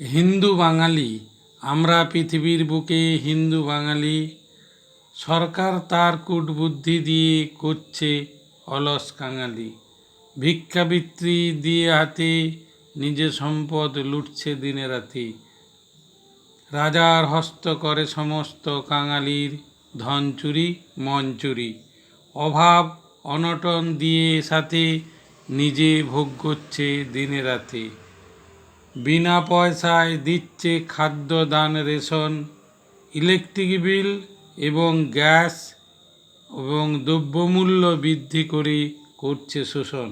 হিন্দু বাঙালি, আমরা পৃথিবীর বুকে হিন্দু বাঙালি, সরকার তার কূটবুদ্ধি দিয়ে করছে অলস কাঙালি। ভিক্ষাবৃত্তি দিয়ে হাতে নিজে সম্পদ লুটছে দিনে রাতে। রাজার হস্ত করে সমস্ত কাঙালির ধন চুরি, মন চুরি। অভাব, অনটন দিয়ে সাথে নিজে ভোগ করছে দিনে রাতে। বিনা পয়সায় দিচ্ছে খাদ্য, দান, রেশন, ইলেকট্রিক বিল এবং গ্যাস এবং দ্রব্যমূল্য বৃদ্ধি করে করছে শোষণ।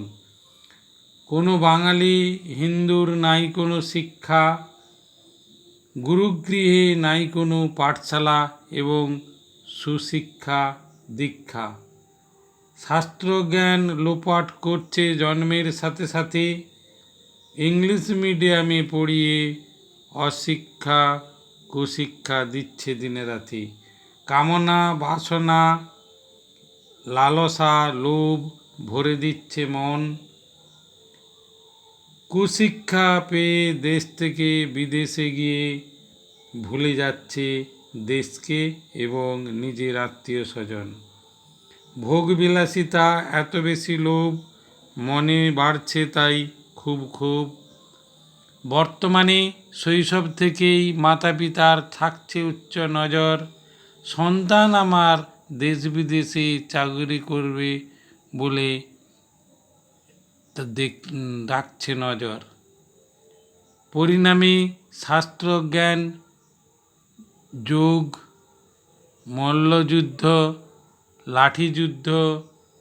কোনো বাঙালি, হিন্দুর নাই কোনো শিক্ষা, গুরুগৃহে নাই কোনো পাঠশালা এবং সুশিক্ষা দীক্ষা। শাস্ত্রজ্ঞান লোপাট করছে জন্মের সাথে সাথে ইংলিশ মিডিয়ামে পড়িয়ে অশিক্ষা, কুশিক্ষা দিচ্ছে দিনে রাতে। কামনা, বাসনা, লালসা, লোভ ভরে দিচ্ছে মন। কুশিক্ষা পেয়ে দেশ থেকে বিদেশে গিয়ে ভুলে যাচ্ছে দেশকে এবং নিজের আত্মীয় স্বজন। ভোগবিলাসিতা এত বেশি লোভ, মনে বাড়ছে তাই খুব খুব বর্তমানে শৈশব থেকেই মাতা পিতার থাকছে উচ্চ নজর। সন্তান আমার দেশ বিদেশে চাকরি করবে বলে রাখছে নজর। পরিণামে শাস্ত্রজ্ঞান যোগ, মল্লযুদ্ধ, লাঠিযুদ্ধ,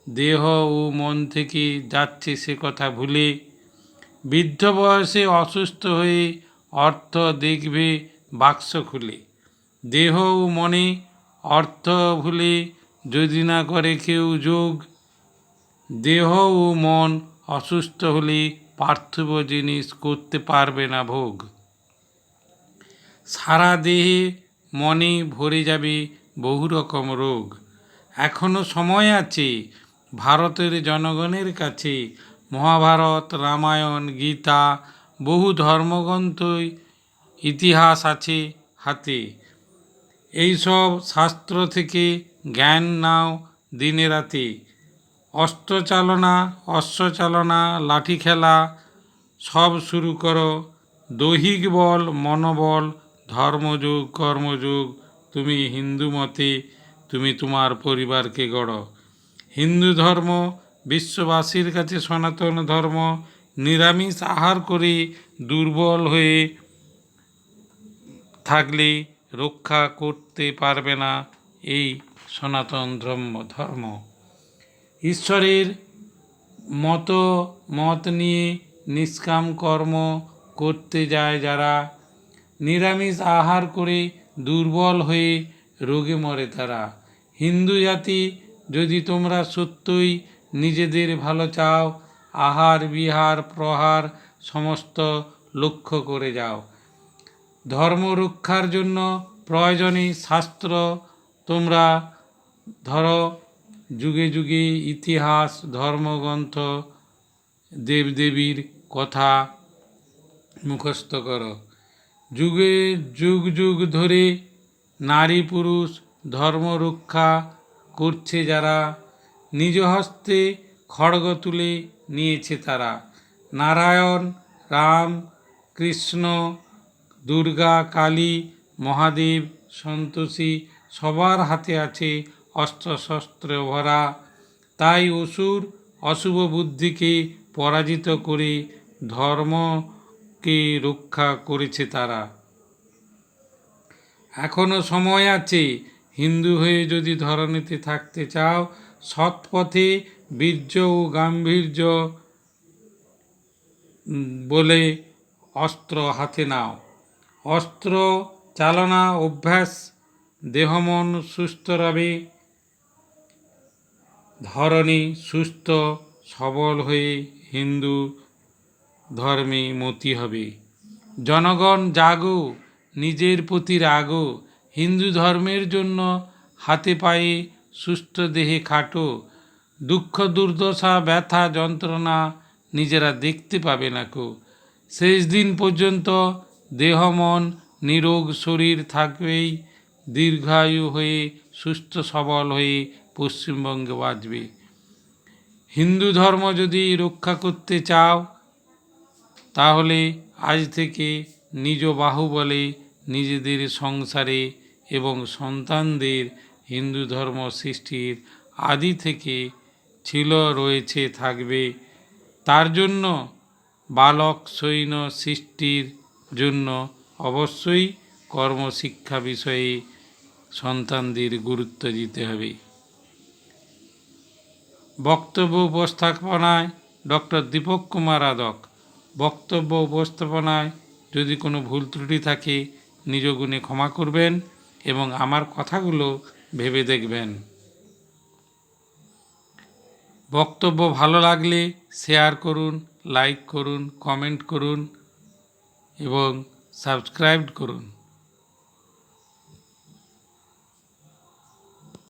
দেহ ও মন থেকে যাচ্ছে সে কথা ভুলে বৃদ্ধ বয়সে অসুস্থ হয়ে অর্থ দেখবে বাক্স খুলে। দেহ ও মনে অর্থ ভুলে যদি না করে কেউ যোগ। দেহ ও মন অসুস্থ হলে পার্থিব জিনিস করতে পারবে না ভোগ। সারা দেহে মনে ভরে যাবে বহু রকম রোগ। এখনও সময় আছে ভারতের জনগণের কাছে মহাভারত, রামায়ণ, গীতা, বহু ধর্মগ্রন্থই ইতিহাস আছে হাতে। এইসব শাস্ত্র থেকে জ্ঞান নাও দিনে রাতে। অস্ত্রচালনা, অশ্বচালনা, লাঠি খেলা, সব শুরু করো। দৈহিক বল, মনোবল, ধর্মযোগ, কর্মযোগ, তুমি হিন্দু মতে, তুমি তোমার পরিবারকে গড়ো। হিন্দু ধর্ম বিশ্ববাসীর কাছে সনাতন ধর্ম নিরামিষ আহার করে দুর্বল হয়ে থাকলে রক্ষা করতে পারবে না এই সনাতন ধর্ম ধর্ম। ঈশ্বরের মতো মত নিয়ে নিষ্কাম কর্ম করতে যায় যারা, নিরামিষ আহার করে দুর্বল হয়ে রোগে মরে তারা। হিন্দু জাতি, যদি তোমরা সত্যই নিজেদের ভালো চাও, আহার, বিহার, প্রহার সমস্ত লক্ষ্য করে যাও। ধর্ম রক্ষার জন্য প্রয়োজনে শাস্ত্র তোমরা ধরো। যুগে যুগে ইতিহাস, ধর্মগ্রন্থ, দেবদেবীর কথা মুখস্থ করো। যুগে যুগ যুগ ধরে নারী পুরুষ ধর্ম রক্ষা করছে যারা নিজ হস্তে খড়গ তুলে নিয়েছে তারা। নারায়ণ, রাম, কৃষ্ণ, দুর্গা, কালী, মহাদেব, সন্তোষী সবার হাতে আছে অস্ত্রশস্ত্র ভরা। তাই অসুর অশুভ বুদ্ধিকে পরাজিত করে ধর্মকে রক্ষা করেছে তারা। এখনও সময় আছে, হিন্দু হয়ে যদি ধরনীতে থাকতে চাও সৎ পথে বীর্য ও গাম্ভীর্য বলে অস্ত্র হাতে নাও। অস্ত্র চালনা অভ্যাস, দেহমন সুস্থ রবে, ধরণী সুস্থ সবল হয়ে হিন্দু ধর্মে মতি হবে। জনগণ জাগো, নিজের প্রতি রাগো, হিন্দু ধর্মের জন্য হাতে পায়ে সুস্থ দেহে খাটো, দুঃখ, দুর্দশা, ব্যথা, যন্ত্রণা নিজেরা দেখতে পাবে না কো। শেষ দিন পর্যন্ত দেহ, মন নিরোগ শরীর থাকবেই, দীর্ঘায়ু হয়ে, সুস্থ, সবল হয়ে পশ্চিমবঙ্গে বাঁচবে। হিন্দু ধর্ম যদি রক্ষা করতে চাও, তাহলে আজ থেকে নিজ বাহুবলে নিজেদের সংসারে এবং সন্তানদের হিন্দু ধর্ম সৃষ্টির আদি থেকে ছিল, রয়েছে, থাকবে। তার জন্য বালক সৈন্য সৃষ্টির জন্য অবশ্যই কর্মশিক্ষা বিষয়ে সন্তানদের গুরুত্ব দিতে হবে। বক্তব্য উপস্থাপনায় ডক্টর দীপক কুমার আদক, বক্তব্য উপস্থাপনায় যদি কোনো ভুল ত্রুটি থাকে, নিজ গুণে ক্ষমা করবেন এবং আমার কথাগুলো ভেবে দেখবেন। বক্তব্য ভালো লাগলে শেয়ার করুন লাইক করুন কমেন্ট করুন এবং সাবস্ক্রাইব করুন।